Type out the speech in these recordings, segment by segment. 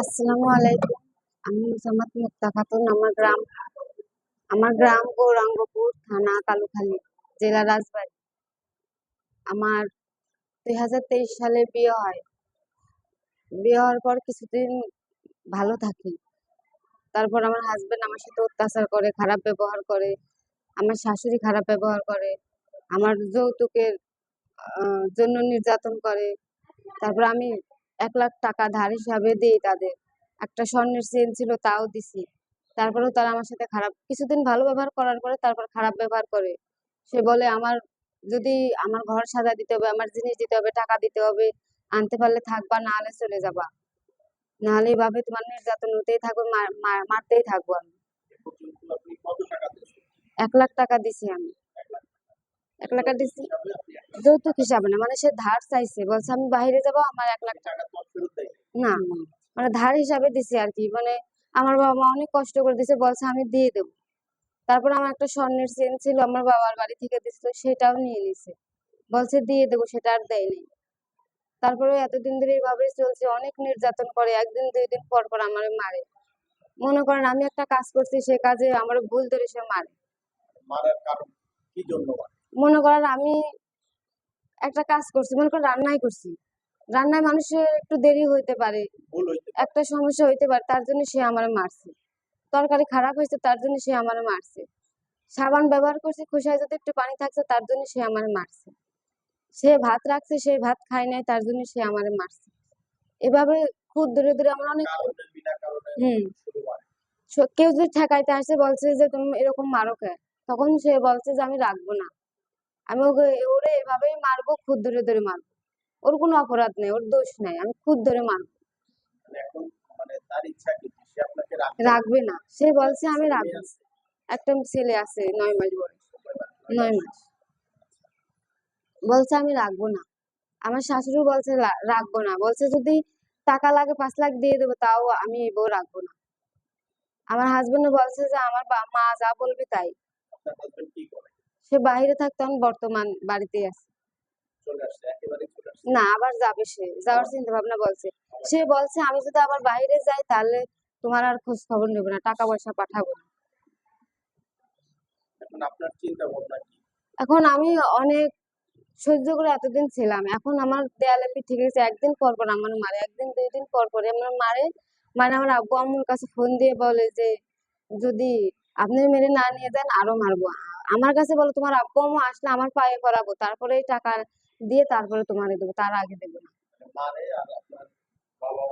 আসসালামু আলাইকুম। আমি মুসাম্মদ মুক্তা খাতুন আমার গ্রাম আমার গ্রাম গৌরাঙ্গপুর থানা কালুখালী, জেলা রাজবাড়ী। আমার দুই হাজার তেইশ সালে বিয়ে হয়। বিয়ে হওয়ার পর কিছুদিন ভালো থাকি। তারপর আমার হাজবেন্ড আমার সাথে অত্যাচার করে, খারাপ ব্যবহার করে, আমার শাশুড়ি খারাপ ব্যবহার করে, আমার যৌতুকের জন্য নির্যাতন করে। তারপর আমি এক লাখ টাকা ধার হিসাবে দিই তাদের। একটা স্বর্ণের চেন ছিল, তাও দিছি। তারপরেও তারা আমার সাথে খারাপ, কিছুদিন ভালো ব্যবহার করার পরে তারপর খারাপ ব্যবহার করে। সে বলে, আমার যদি আমার ঘর সাজা দিতে হবে, আমার জিনিস দিতে হবে, টাকা দিতে হবে, আনতে পারলে থাকবা, না হলে চলে যাবা। নাহলে এভাবে তোমার নির্যাতন হতেই থাকবে মার- মার- মারতেই থাকব আমি। এক লাখ টাকা দিছি আমি। এক লাখ টাকা যৌতুক হিসাবে না মানে সে ধার চাইছে, বলছে আমি বাইরে যাব, আমার এক লাখ টাকা। না মানে ধার হিসাবে দিছি আর কি মানে আমার বাবা মা অনেক কষ্ট করে দিছে, বলছে আমি দিয়ে দেবো। তারপর আমার একটা স্বর্ণের চেন ছিল, আমার বাবার বাড়ি থেকে দিছিল, সেটাও নিয়ে নিছে। বলছে দিয়ে দেবো, সেটা আর দেয়নি তারপরে এতদিন ধরে এইভাবেই চলছে, অনেক নির্যাতন করে, একদিন, দুই দিন পর পর আমার মারে। মনে করেন আমি একটা কাজ করছি, সে কাজে আমার ভুল ধরে সে মারে। মারার কারণ কি জন্য? মনে করেন আমি একটা কাজ করছি মনে করেন রান্নাই করছি। রান্নায় মানুষের একটু দেরি হইতে পারে। একটা সমস্যা হইতে পারে তার জন্য সে আমার মারছে। তরকারি খারাপ হয়েছে তার জন্য সে আমার মারছে। সাবান ব্যবহার করছে খোসায় যদি একটু পানি থাকছে তার জন্য সে আমার মারছে। সে ভাত রাখছে সে ভাত খায় নাই তার জন্য সে আমার মারছে। এভাবে খুব দূরে দূরে আমরা অনেক হুম। কেউ যদি ঠেকাইতে আসে বলছে যে তুমি এরকম মারো কে? তখন সে বলছে যে আমি রাখব না। আমি ওকে ওরে এভাবেই মারবো খুদ ধরে ধরে মারবো। ওর কোনো অপরাধ নেই ওর দোষ নেই আমি খুদ ধরে মারবো। মানে মানে রাখবে? না। সে বলছে আমি রাখব। একটা ছেলে আছে নয় মাস বয়স। নয় মাস। বলছে আমি রাখব না। আমার শাশুড়ি বলছে রাখব না। বলছে যদি টাকা লাগে পাঁচ লাখ দিয়ে দেবো তাও আমি বউ রাখব না। আমার হাজবেন্ড বলছে যে আমার মা যা বলবে তাই। সে বাইরে থাকতো আমি বর্তমান বাড়িতেই আছে। না আবার যাবে সে। যাওয়ার চিন্তা ভাবনা বলছে। সে বলছে আমি যদি আবার বাইরে যাই তাহলে তোমার আর খোঁজ খবর নেব না টাকা পয়সা পাঠাবো এখন আমি অনেক সহ্য করে এতদিন ছিলাম। এখন আমার দেয়ালে পিঠ ঠিক আছে একদিন পর পর আমার মারে একদিন দুই দিন পর পর আমার মারে মানে আমার আব্বু আম্মুর কাছে ফোন দিয়ে বলে যে যদি আপনি মেরে না নিয়ে যান, আরও মারবো। আমার কাছে বলো, তোমার আব্বু আম্মু আসলে আমার পায়ে পড়াবো, তারপরে টাকা দিয়ে তারপরে তোমারে দেবো, তার আগে দেবো না।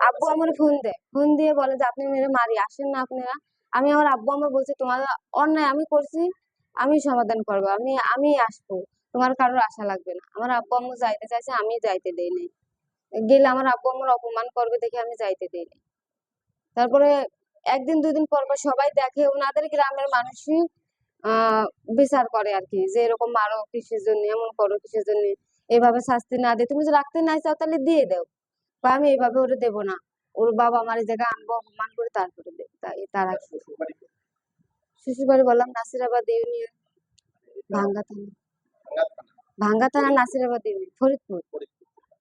আব্বু আমার ফোন দেয় ফোন দিয়ে বলে যে আপনি মেরে মারি, আসেন না আপনারা। আমি আমার আব্বু আমার বলছি, তোমার অন্যায় আমি করছি, আমি সমাধান করব, আমি আমি আসব। তোমার কারোর আশা লাগবে না। আমার আব্বু আম্মু যাইতে চাইছে, আমি যাইতে দেই নাই। গেলে আমার আব্বু আম্মুর অপমান করবে দেখে আমি যাইতে দেই নাই। তারপরে একদিন দুই দিন পর পর সবাই দেখে ওনাদের গ্রামের মানুষই আহ বিচার করে আর কি যে এরকম মারো কিসের জন্য এমন করো কিসের জন্য এভাবে শাস্তি না দিয়ে তুমি যদি রাখতে না চাও তাহলে দিয়ে দাও বা আমি এইভাবে ওরে দেবো না ওর বাবা আমার এই জায়গায় আনব অপমান করে তারপরে তার আগে শ্বশুর বাড়ি কোথায়? শ্বশুর বাড়ি বললাম নাসিরাবাদ ইউনিয়ন ভাঙ্গা থানা ভাঙ্গা থানা, নাসিরাবাদ ইউনিয়ন ফরিদপুর।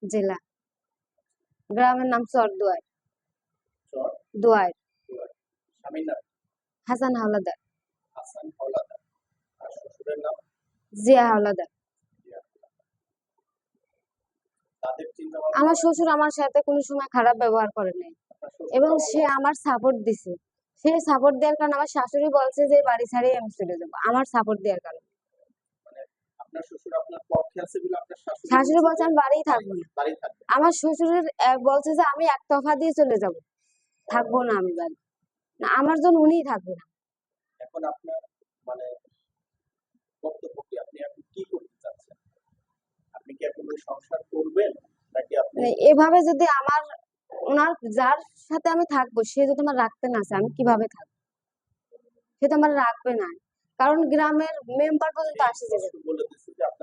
জেলা গ্রামের নাম চর, দুয়ার দুয়ার। হাসান হাওলাদার। হাসান হাওলাদার। আর শ্বশুরের নাম? জিয়া হাওলাদার। আমার শ্বশুর আমার সাথে কোনো সময় খারাপ ব্যবহার করে নাই। এবং সে আমার সাপোর্ট দিছে। সে সাপোর্ট দেওয়ার কারণে আমার শাশুড়ি বলছে যে বাড়ি ছাড়িয়ে আমি চলে যাব। আমার সাপোর্ট দেওয়ার কারণে। মানে শাশুড়ি বলছে? বলছে আমি বাড়িই থাকব না। আমার শ্বশুরের বলছে যে আমি এক তফা দিয়ে চলে যাব। থাকব না আমি বাড়ি। না আমার জন্য উনিই থাকবে না। এখন আপনার মানে বক্তব্য কি? আপনি এখন কি করতে চাচ্ছেন? আপনি কি এখন সংসার করবেন নাকি আপনি মানে এভাবে যদি আমার ওনার যার সাথে আমি থাকব সে যদি আমার রাখতে না চায় আমি কীভাবে থাকব? সে তো আমার রাখবে না। কারণ গ্রামের মেম্বার পর্যন্ত আসে যে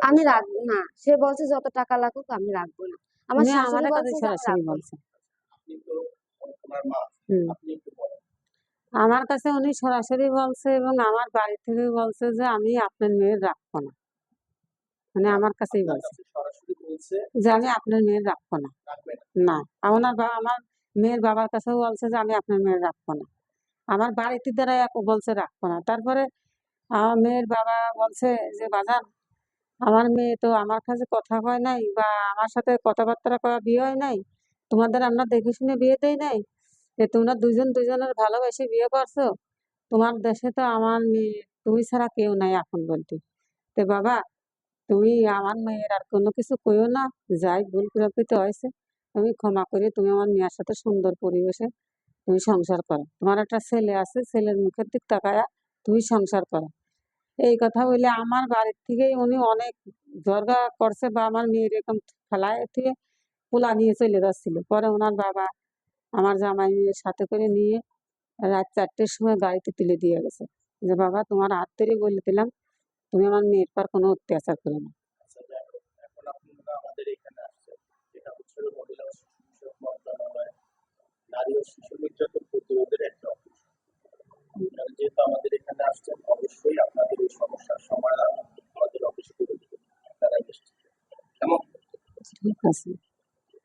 আমি রাখব না। সে বলছে যত টাকা লাগুক আমি রাখব না। আমার শাশুড়ি বলছে আপনি তো ওনার মা আপনি আমার কাছে উনি সরাসরি বলছে এবং আমার বাড়ি থেকে বলছে যে আমি আপনার মেয়ের রাখব না। মানে আমার কাছেই বলছে। যে আমি আপনার মেয়ের রাখব না। না। আমার আমার মেয়ের বাবার কাছেও বলছে যে আমি আপনার মেয়ের রাখব না। আমার বাড়িতে দ্বারা বলছে রাখব না। তারপরে আমার মেয়ের বাবা বলছে যে বাজান আমার মেয়ে তো আমার কাছে কথা কয় নাই বা আমার সাথে কথাবার্তা করা বিয়ে হয় নাই। তোমাদের আমরা দেখে শুনে বিয়ে দেই নাই। যে তোমরা দুজন দুজনের ভালোবেসে বিয়ে করছ, তোমার দেশে তো আমার মেয়ে, তুমি ছাড়া কেউ নাই এখন বলতে। তো বাবা, তুমি আমার মেয়ের আর কোনো কিছু কইও না, যাই ভুল প্রকৃত হয়েছে, তুমি ক্ষমা করে তুমি আমার মেয়ের সাথে সুন্দর পরিবেশে তুমি সংসার করো। তোমার একটা ছেলে আছে, ছেলের মুখের দিক তাকায়া তুমি সংসার করো। এই কথা বলে আমার বাড়ির থেকেই উনি অনেক জর্গা করছে বা আমার মেয়ের এরকম ফেলায় থেকে পোলা নিয়ে চলে যাচ্ছিল। পরে ওনার বাবা আমার জামাই মেয়ের সাথে করে নিয়ে রাত চারটের সময় গাড়িতে তুলে দিয়ে গেছে। যে বাবা তোমার হাত ধরে বলে দিলাম তুমি আমার মেয়ের পর কোনো অত্যাচার করো না। আচ্ছা নারী ও শিশু নির্যাতন প্রতিরোধের একটা অফিস। যেহেতু আমাদের এখানে আসছেন অবশ্যই আপনাদের এই সমস্যার সমাধান আমাদের অফিসে করে দেবেন। আপনারা ঠিক আছে।